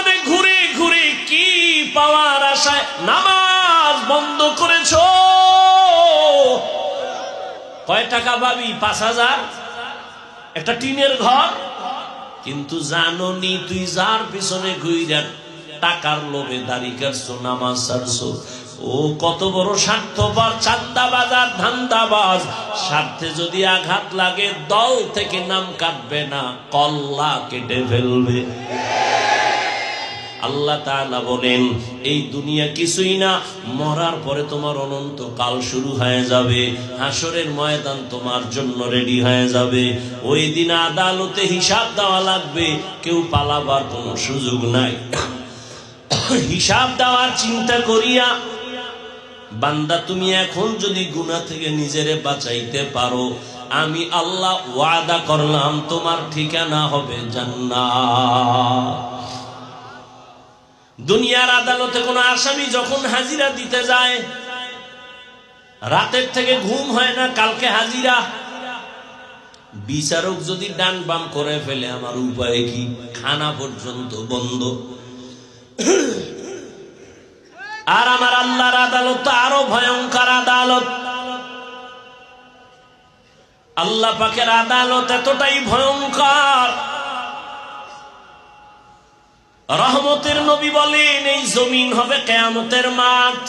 জীবনে ঘুরে ঘুরে কি পাওয়ার আশায় নামাজ বন্ধ করেছ? কয় টাকা পাবি? পাঁচ হাজার। একটা টিনের ঘর। কিন্তু জানো নি তুই যার পিছনে ঘুইরা টাকার লোভে দাড়ি কাটছো, নামাজ ছাড়ছো। ও কত বড় স্বার্থপর চান্দাবাজ আর ধান্দাবাজ। স্বার্থে যদি আঘাত লাগে, দল থেকে নাম কাটবে না, কল্লা কেটে ফেলবে। আল্লাহ তাআলা বলেন, এই দুনিয়া কিছুই না, মরার পরে তোমার অনন্ত কাল শুরু হয়ে যাবে, হাসরের ময়দান তোমার জন্য রেডি হয়ে যাবে। ওই দিন আদালতে হিসাব দেওয়া লাগবে, কেউ পালাবার কোনো সুযোগ নাই। হিসাব দেওয়ার চিন্তা করিয়া, বান্দা, তুমি এখন যদি গুনাহ থেকে নিজেরে বাঁচাইতে পারো, আমি আল্লাহ ওয়াদা করলাম, তোমার ঠিকানা হবে জান্নাত। দুনিয়ার আদালতে কোনো আসামি যখন হাজিরা দিতে যায়, রাতের থেকে ঘুম হয় না, কালকে হাজিরা। বিচারক যদি ডান বাম করে ফেলে, আমার উপায় কি? খানা পর্যন্ত বন্ধ। আর আমার আল্লাহর আদালত তো আরও ভয়ঙ্কর আদালত। আল্লাহ পাকের আদালত এতটাই ভয়ঙ্কর রহমতের নবী বলেন, এই জমিন হবে কেয়ামতের মাঠ।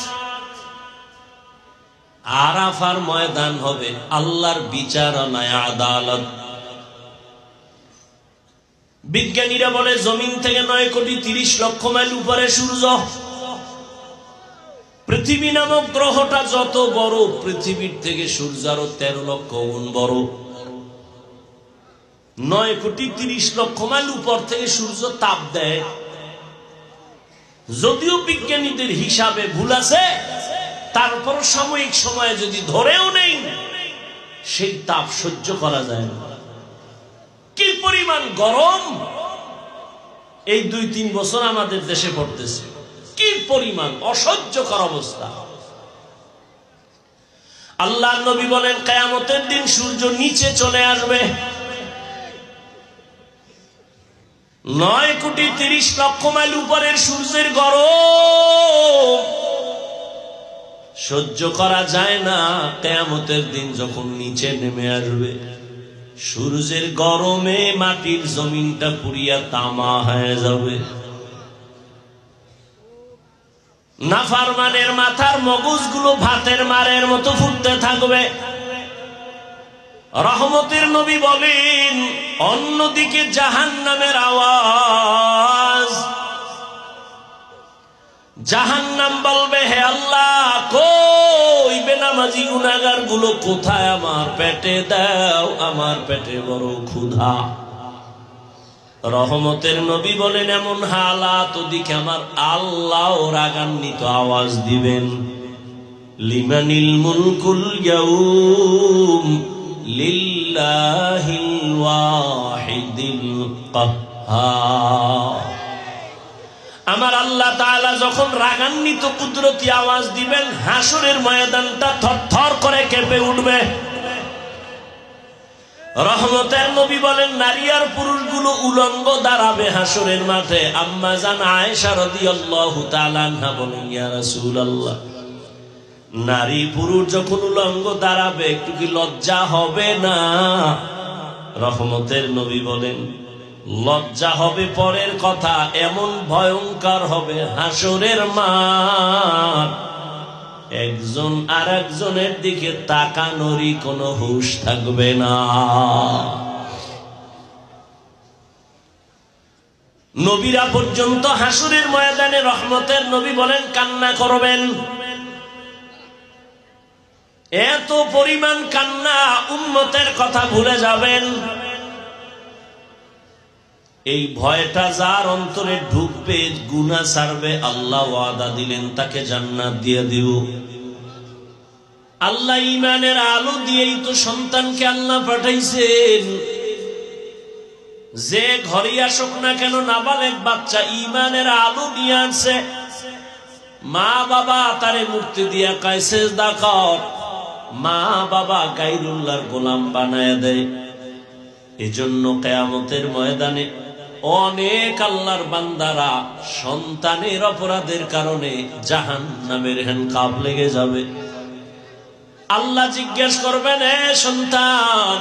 আরাফার ময়দান হবে আল্লাহর বিচারণায় আদালত। বিজ্ঞানীরা বলে, জমিন থেকে নয় কোটি তিরিশ লক্ষ মাইল উপরে সূর্য। পৃথিবী নামক গ্রহটা যত বড়, পৃথিবীর থেকে সূর্য আরও তেরো লক্ষ গুণ বড়। নয় কোটি তিরিশ লক্ষ মাইল উপর থেকে সূর্য তাপ দেয়। যদিও বিজ্ঞানীদের হিসাবে ভুল আছে তারপর সাময়িক সময়ে যদি ধরেও নেই, সেই তাপ সহ্য করা যায় না। কি পরিমাণ গরম এই দুই তিন বছর আমাদের দেশে পড়তেছে। কি পরিমাণ অসহ্যকর অবস্থা। আল্লাহ নবী বলেন, কেয়ামতের দিন সূর্য নিচে চলে আসবে। নয় কোটি তিরিশ লক্ষ মাইল উপরের সূর্যের গরম। সহ্য করা যায় না, কেয়ামতের দিন যখন নিচে নেমে আসবে। সূর্যের গরমে মাটির জমিনটা পুড়িয়া তামা হয়ে যাবে। নাফারমানের মাথার মগজগুলো ভাতের মারের মতো ফুটতে থাকবে। রহমতের নবী বলেন, অন্যদিকে জাহান নামের আওয়াজ। জাহান নাম বলবে, হে আল্লাহ, কই বেনামাজি গুনাগারগুলো কোথায়? আমার পেটে দাও, আমার পেটে বড় ক্ষুধা। রহমতের নবী বলেন, এমন হালাত ওদিকে আমার আল্লাহ রাগান্বিত আওয়াজ দিবেন। লিমানিল মুলকুল ইয়াউম লিল্লাহিল ওয়াহিদিল আমার আল্লাহ যখন রাগান্বিত, কুদরতি আওয়াজ দিবেন, হাসরের ময়দানটা থরথর করে কেঁপে উঠবে। রহমতের নবী বলেন, নারী আর পুরুষগুলো উলঙ্গ দাঁড়াবে হাসরের মাঠে। আম্মা জান আয়েশা রাদিয়াল্লাহু তাআলা বলেন, ইয়া নারী পুরুষ যখন উলঙ্গ দাঁড়াবে, একটু কি লজ্জা হবে না? রহমতের নবী বলেন, লজ্জা হবে পরের কথা, এমন ভয়ঙ্কর হবে হাসরের মাঠ। একজন আর একজনের দিকে তাকানোরই কোনো হুশ থাকবে না। নবীরা পর্যন্ত হাসুরের ময়দানে রহমতের নবী বলেন, কান্না করবেন। এত পরিমাণ কান্না উন্মতের কথা ভুলে যাবেন। এই ভয়টা যার অন্তরে ঢুকবে গুনা ছাড়বে, আল্লাহ ওয়াদা দিলেন, তাকে জান্নাত দিয়ে দিব। আল্লাহ ইমানের আলো দিয়েই তো সন্তানকে আল্লাহ পাঠাইছেন। যে ঘরে আসুক না কেন, নাবালেক বাচ্চা ইমানের আলো দিয়ে আনছে মা বাবা তারে মুক্তি দিয়া কাইসে কর। মা বাবা গাইরুল্লাহর গোলাম বানায় দেয়। এজন্য কেয়ামতের ময়দানে অনেক আল্লাহর বান্দারা সন্তানের অপরাধের কারণে জাহান নামের হ্যান্ড লেগে যাবে। আল্লাহ জিজ্ঞেস করবেন সন্তান,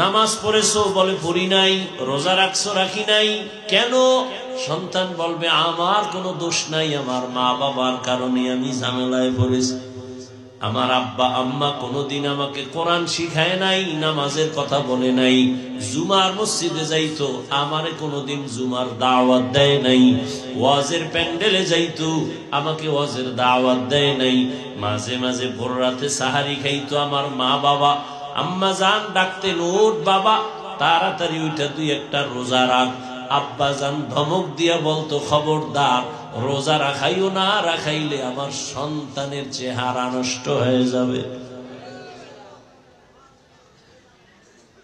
নামাজ পড়েছো বলে পড়ি নাই, রোজা রাখছো রাখি নাই, কেন? সন্তান বলবে, আমার কোনো দোষ নাই, আমার মা বাবার কারণে আমি ঝামেলায় পড়েছি। আমার আব্বা, আম্মা কোনোদিন আমাকে কোরআন শিখায় নাই, নামাজের কথা বলে নাই। জুমার মসজিদে যাইতো, আমারে কোনোদিন জুমার দাওয়াত দেয় নাই। ওয়াজের প্যান্ডেলে যাইতো, আমাকে ওয়াজের দাওয়াত দেয় নাই। মাঝে মাঝে ভোর রাতে সাহারি খাইতো আমার মা বাবা। আম্মা জান ডাকতে ওঠ বাবা, তাড়াতাড়ি ওইটা দুই একটা রোজা রাখ। আব্বা জান ধমক দিয়া বলতো, খবরদার রোজা রাখাইও না, রাখাইলে আমার সন্তানের চেহারা নষ্ট হয়ে যাবে।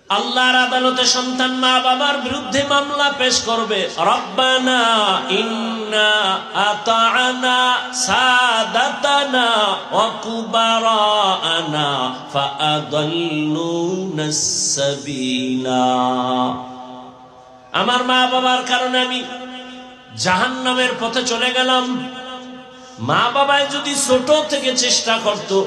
আল্লাহর আদালতে সন্তান মা বাবার বিরুদ্ধে মামলা পেশ করবে। আমার মা বাবার কারণে আমি জাহান্নামের পথে চলে গেলাম। মা বাবায় যদি ছোট থেকে চেষ্টা করত,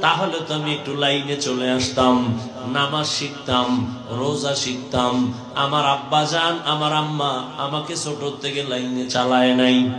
তাহলে তো আমি একটু লাইনে চলে আসতাম, নামাজ শিখতাম, রোজা শিখতাম। আমার আব্বা যান, আমার আম্মা আমাকে ছোট থেকে লাইনে চালায় নাই।